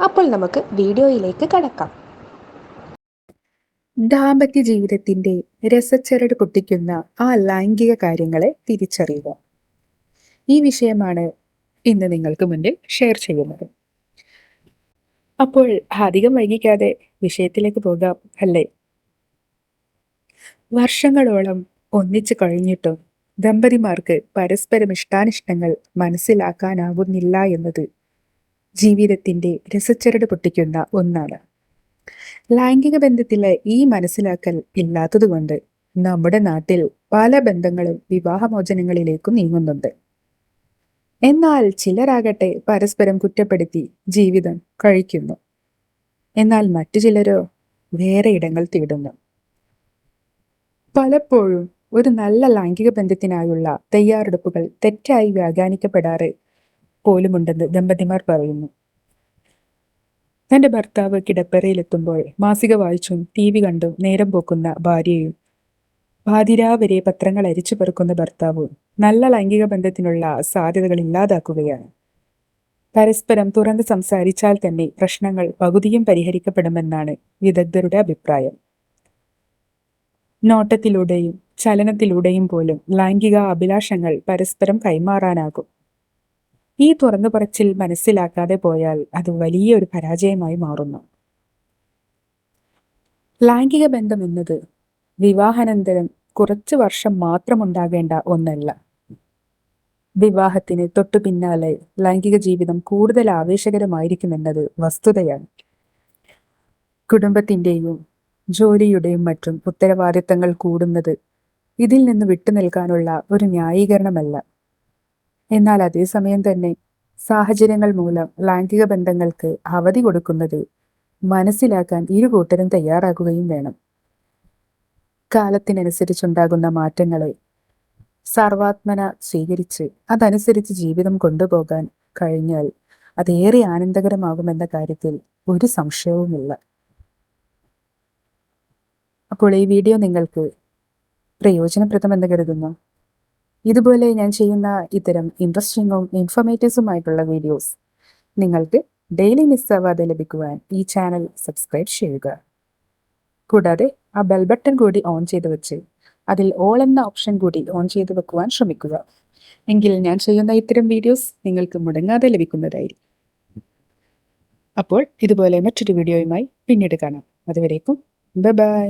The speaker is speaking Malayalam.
അപ്പോൾ നമുക്ക് വീഡിയോയിലേക്ക് കടക്കാം. ദാമ്പത്യ ജീവിതത്തിന്റെ രസച്ചരട് പൊട്ടിക്കുന്ന ആ ലൈംഗിക കാര്യങ്ങളെ തിരിച്ചറിയുക. ഈ വിഷയമാണ് ഇന്ന് നിങ്ങൾക്ക് മുന്നിൽ ഷെയർ ചെയ്യുന്നത്. അപ്പോൾ അധികം വൈകിക്കാതെ വിഷയത്തിലേക്ക് പോകാം അല്ലേ? വർഷങ്ങളോളം ഒന്നിച്ചു കഴിഞ്ഞിട്ടും ദമ്പതിമാർക്ക് പരസ്പരം ഇഷ്ടാനിഷ്ടങ്ങൾ മനസ്സിലാക്കാനാവുന്നില്ല എന്നത് ജീവിതത്തിന്റെ രസച്ചരട് പൊട്ടിക്കുന്ന ഒന്നാണ്. ലൈംഗിക ബന്ധത്തിലെ ഈ മനസ്സിലാക്കൽ ഇല്ലാത്തതുകൊണ്ട് നമ്മുടെ നാട്ടിൽ പല ബന്ധങ്ങളും വിവാഹമോചനങ്ങളിലേക്കും നീങ്ങുന്നുണ്ട്. എന്നാൽ ചിലരാകട്ടെ പരസ്പരം കുറ്റപ്പെടുത്തി ജീവിതം കഴിക്കുന്നു. എന്നാൽ മറ്റു ചിലരോ വേറെ ഇടങ്ങൾ തേടുന്നു. പലപ്പോഴും ഒരു നല്ല ലൈംഗിക ബന്ധത്തിനായുള്ള തയ്യാറെടുപ്പുകൾ തെറ്റായി വ്യാഖ്യാനിക്കപ്പെടാറ് പോലുമുണ്ടെന്ന് ദമ്പതിമാർ പറയുന്നു. തന്റെ ഭർത്താവ് കിടപ്പറയിലെത്തുമ്പോൾ മാസിക വായിച്ചും ടി വി കണ്ടും നേരം പോക്കുന്ന ഭാര്യയും പാതിരാ വരെ പത്രങ്ങൾ അരിച്ചു പെറുക്കുന്ന ഭർത്താവും നല്ല ലൈംഗിക ബന്ധത്തിനുള്ള സാധ്യതകൾ ഇല്ലാതാക്കുകയാണ്. പരസ്പരം തുറന്ന് സംസാരിച്ചാൽ തന്നെ പ്രശ്നങ്ങൾ പകുതിയും പരിഹരിക്കപ്പെടുമെന്നാണ് വിദഗ്ധരുടെ അഭിപ്രായം. നോട്ടത്തിലൂടെയും ചലനത്തിലൂടെയും പോലും ലൈംഗിക അഭിലാഷങ്ങൾ പരസ്പരം കൈമാറാനാകും. ഈ തുറന്നു പറച്ചിൽ മനസ്സിലാക്കാതെ പോയാൽ അത് വലിയൊരു പരാജയമായി മാറുന്നു. ലൈംഗിക ബന്ധം എന്നത് വിവാഹാനന്തരം കുറച്ചു വർഷം മാത്രമുണ്ടാകേണ്ട ഒന്നല്ല. വിവാഹത്തിന് തൊട്ടു പിന്നാലെ ലൈംഗിക ജീവിതം കൂടുതൽ ആവേശകരമായിരിക്കുമെന്നത് വസ്തുതയാണ്. കുടുംബത്തിന്റെയും ജോലിയുടെയും മറ്റും ഉത്തരവാദിത്തങ്ങൾ കൂടുന്നത് ഇതിൽ നിന്ന് വിട്ടുനിൽക്കാനുള്ള ഒരു ന്യായീകരണമല്ല. എന്നാൽ അതേസമയം തന്നെ സാഹചര്യങ്ങൾ മൂലം ലൈംഗിക ബന്ധങ്ങൾക്ക് അവധി കൊടുക്കുന്നത് മനസ്സിലാക്കാൻ ഇരു കൂട്ടരും തയ്യാറാകുകയും വേണം. കാലത്തിനനുസരിച്ചുണ്ടാകുന്ന മാറ്റങ്ങളെ സർവാത്മന സ്വീകരിച്ച് അതനുസരിച്ച് ജീവിതം കൊണ്ടുപോകാൻ കഴിഞ്ഞാൽ അതേറെ ആനന്ദകരമാകുമെന്ന കാര്യത്തിൽ ഒരു സംശയവുമില്ല. അപ്പോൾ ഈ വീഡിയോ നിങ്ങൾക്ക് പ്രയോജനപ്രദമെന്ന് കരുതുന്നു. ഇതുപോലെ ഞാൻ ചെയ്യുന്ന ഇത്തരം ഇൻട്രസ്റ്റിങ്ങും ഇൻഫോർമേറ്റീവ്സുമായിട്ടുള്ള വീഡിയോസ് നിങ്ങൾക്ക് ഡെയിലി മിസ് ആവാതെ ലഭിക്കുവാൻ ഈ ചാനൽ സബ്സ്ക്രൈബ് ചെയ്യുക. കൂടാതെ ആ ബെൽ ബട്ടൺ കൂടി ഓൺ ചെയ്ത് വെച്ച് അതിൽ ഓൾ എന്ന ഓപ്ഷൻ കൂടി ഓൺ ചെയ്ത് വെക്കുവാൻ ശ്രമിക്കുക. എങ്കിൽ ഞാൻ ചെയ്യുന്ന ഇത്തരം വീഡിയോസ് നിങ്ങൾക്ക് മുടങ്ങാതെ ലഭിക്കുന്നതായിരിക്കും. അപ്പോൾ ഇതുപോലെ മറ്റൊരു വീഡിയോയുമായി പിന്നീട് കാണാം. അതുവരേക്കും ബൈ ബൈ